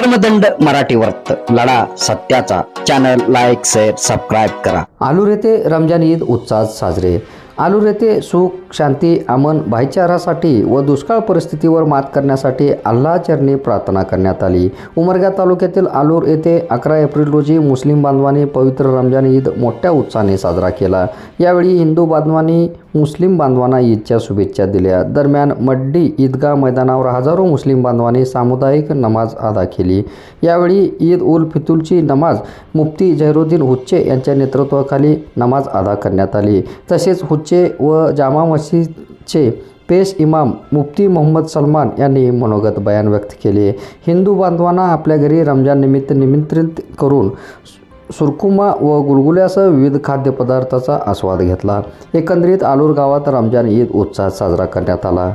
धर्मदंड मराठी वर्त लढा सत्याचा. चॅनल लाईक शेअर सबस्क्राईब करा. आलूर येथे रमजान ईद उत्साहात साजरे. आलूर येथे सुख शांती अमन भाईचारासाठी व दुष्काळ परिस्थितीवर मात करण्यासाठी अल्लाचरणी प्रार्थना करण्यात आली. उमरगा तालुक्यातील आलूर येथे अकरा एप्रिल रोजी मुस्लिम बांधवांनी पवित्र रमजान ईद मोठ्या उत्साहाने साजरा केला. यावेळी हिंदू बांधवांनी मुस्लिम बांधवांना ईदच्या शुभेच्छा दिल्या. दरम्यान मड्डी ईदगाह मैदानावर हजारो मुस्लिम बांधवांनी सामुदायिक नमाज अदा केली. यावेळी ईद उल फितुलची नमाज मुफ्ती जहिरुद्दीन हुच्चे यांच्या नेतृत्वाखाली नमाज अदा करण्यात आली. तसेच हुच्चे व जामा मशीदचे पेश इमाम मुफ्ती मोहम्मद सलमान यांनी मनोगत बयान व्यक्त केले. हिंदू बांधवांना आपल्या घरी रमजान निमित्त निमंत्रित करून सुरकुमा व गुलगुल्यासह विविध खाद्यपदार्थाचा आस्वाद घेतला. एकंदरीत आलूर गावात रमजान ईद उत्साहात साजरा करण्यात आला.